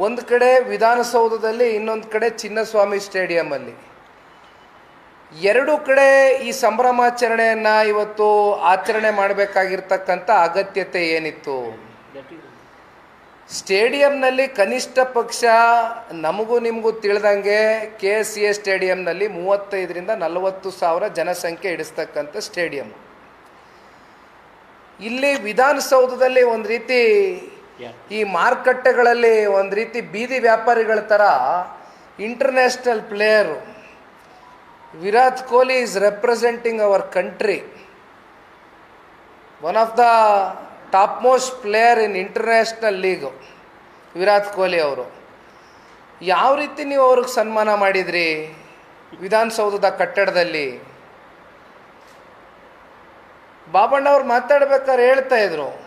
ಒಂದು ಕಡೆ ವಿಧಾನಸೌಧದಲ್ಲಿ, ಇನ್ನೊಂದು ಕಡೆ ಚಿನ್ನಸ್ವಾಮಿ ಸ್ಟೇಡಿಯಮಲ್ಲಿ. ಎರಡೂ ಕಡೆ ಈ ಸಂಭ್ರಮಾಚರಣೆಯನ್ನು ಇವತ್ತು ಆಚರಣೆ ಮಾಡಬೇಕಾಗಿರ್ತಕ್ಕಂಥ ಅಗತ್ಯತೆ ಏನಿತ್ತು? ಸ್ಟೇಡಿಯಂನಲ್ಲಿ ಕನಿಷ್ಠ ಪಕ್ಷ ನಮಗೂ ನಿಮಗೂ ತಿಳಿದಂಗೆ ಕೆ ಎಸ್ ಎ ಸ್ಟೇಡಿಯಂನಲ್ಲಿ ಮೂವತ್ತೈದರಿಂದ ನಲವತ್ತು ಸಾವಿರ ಜನಸಂಖ್ಯೆ ಇಡಿಸ್ತಕ್ಕಂಥ ಸ್ಟೇಡಿಯಂ. ಇಲ್ಲಿ ವಿಧಾನಸೌಧದಲ್ಲಿ ಒಂದು ರೀತಿ ಈ ಮಾರುಕಟ್ಟೆಗಳಲ್ಲಿ ಒಂದು ರೀತಿ ಬೀದಿ ವ್ಯಾಪಾರಿಗಳ ಥರ international player Virat Kohli is representing our country one of the top most player in international league Virat Kohli ಅವರು. ಯಾವ ರೀತಿ ನೀವು ಅವ್ರಿಗೆ ಸನ್ಮಾನ ಮಾಡಿದ್ರಿ ವಿಧಾನಸೌಧದ ಕಟ್ಟಡದಲ್ಲಿ? ಬಾಬಣ್ಣ ಅವ್ರು ಮಾತಾಡ್ಬೇಕಾದ್ರೆ ಹೇಳ್ತಾ ಇದ್ರು.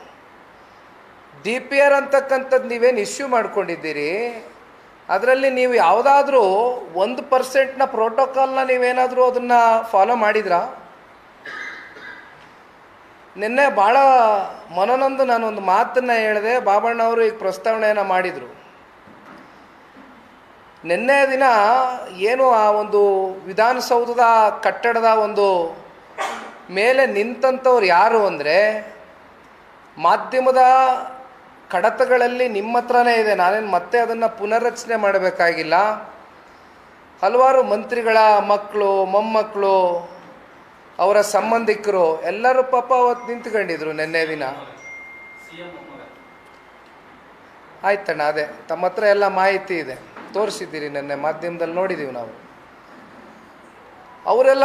ಡಿ ಪಿ ಆರ್ ಅಂತಕ್ಕಂಥದ್ದು ನೀವೇನು ಇಶ್ಯೂ ಮಾಡ್ಕೊಂಡಿದ್ದೀರಿ? ಅದರಲ್ಲಿ ನೀವು ಯಾವುದಾದ್ರೂ ಒಂದು ಪರ್ಸೆಂಟ್ನ ಪ್ರೋಟೋಕಾಲ್ನ ನೀವೇನಾದರೂ ಅದನ್ನು ಫಾಲೋ ಮಾಡಿದ್ರಾ? ನಿನ್ನೆ ಭಾಳ ಮನನೊಂದು ನಾನೊಂದು ಮಾತನ್ನು ಹೇಳಿದೆ, ಬಾಬಣ್ಣ ಅವರು ಈಗ ಪ್ರಸ್ತಾವನೆಯನ್ನು ಮಾಡಿದರು. ನಿನ್ನೆ ದಿನ ಏನು ಆ ಒಂದು ವಿಧಾನಸೌಧದ ಕಟ್ಟಡದ ಒಂದು ಮೇಲೆ ನಿಂತಂಥವ್ರು ಯಾರು ಅಂದರೆ, ಮಾಧ್ಯಮದ ಕಡತಗಳಲ್ಲಿ ನಿಮ್ಮ ಹತ್ರನೇ ಇದೆ. ನಾನೇನು ಮತ್ತೆ ಅದನ್ನು ಪುನರ್ರಚನೆ ಮಾಡಬೇಕಾಗಿಲ್ಲ. ಹಲವಾರು ಮಂತ್ರಿಗಳ ಮಕ್ಕಳು, ಮೊಮ್ಮಕ್ಕಳು, ಅವರ ಸಂಬಂಧಿಕರು, ಎಲ್ಲರೂ ಪಾಪ ಅವತ್ತು ನಿಂತ್ಕೊಂಡಿದ್ರು ನಿನ್ನೆ ದಿನ. ಆಯ್ತಣ್ಣ, ಅದೇ. ತಮ್ಮ ಹತ್ರ ಎಲ್ಲ ಮಾಹಿತಿ ಇದೆ. ತೋರಿಸಿದ್ದೀರಿ ನಿನ್ನೆ, ಮಾಧ್ಯಮದಲ್ಲಿ ನೋಡಿದ್ದೀವಿ ನಾವು. ಅವರೆಲ್ಲ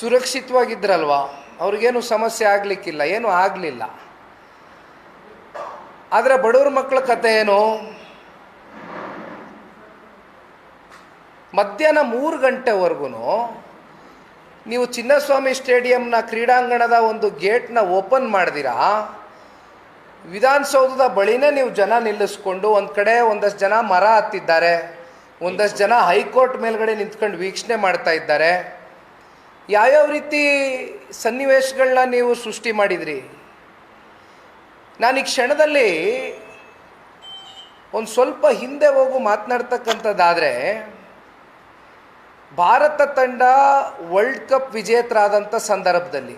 ಸುರಕ್ಷಿತವಾಗಿದ್ದರಲ್ವಾ ಅವ್ರಿಗೇನು ಸಮಸ್ಯೆ ಆಗಲಿಕ್ಕಿಲ್ಲ, ಏನೂ ಆಗಲಿಲ್ಲ. ಆದರೆ ಬಡವ್ರ ಮಕ್ಕಳ ಕತೆ ಏನು? ಮಧ್ಯಾಹ್ನ ಮೂರು ಗಂಟೆವರೆಗೂ ನೀವು ಚಿನ್ನಸ್ವಾಮಿ ಸ್ಟೇಡಿಯಂನ ಕ್ರೀಡಾಂಗಣದ ಒಂದು ಗೇಟ್ನ ಓಪನ್ ಮಾಡಿದಿರಾ? ವಿಧಾನಸೌಧದ ಬಳಿನೇ ನೀವು ಜನ ನಿಲ್ಲಿಸ್ಕೊಂಡು ಒಂದು ಕಡೆ ಒಂದಷ್ಟು ಜನ ಮರ ಹತ್ತಿದ್ದಾರೆ, ಒಂದಷ್ಟು ಜನ ಹೈಕೋರ್ಟ್ ಮೇಲ್ಗಡೆ ನಿಂತ್ಕೊಂಡು ವೀಕ್ಷಣೆ ಮಾಡ್ತಾ ಇದ್ದಾರೆ. ಯಾವ್ಯಾವ ರೀತಿ ಸನ್ನಿವೇಶಗಳನ್ನ ನೀವು ಸೃಷ್ಟಿ ಮಾಡಿದ್ರಿ? ನಾನು ಈ ಕ್ಷಣದಲ್ಲಿ ಒಂದು ಸ್ವಲ್ಪ ಹಿಂದೆ ಹೋಗು ಮಾತನಾಡ್ತಕ್ಕಂಥದ್ದಾದರೆ ಭಾರತ ತಂಡ ವರ್ಲ್ಡ್ ಕಪ್ ವಿಜೇತರಾದಂಥ ಸಂದರ್ಭದಲ್ಲಿ.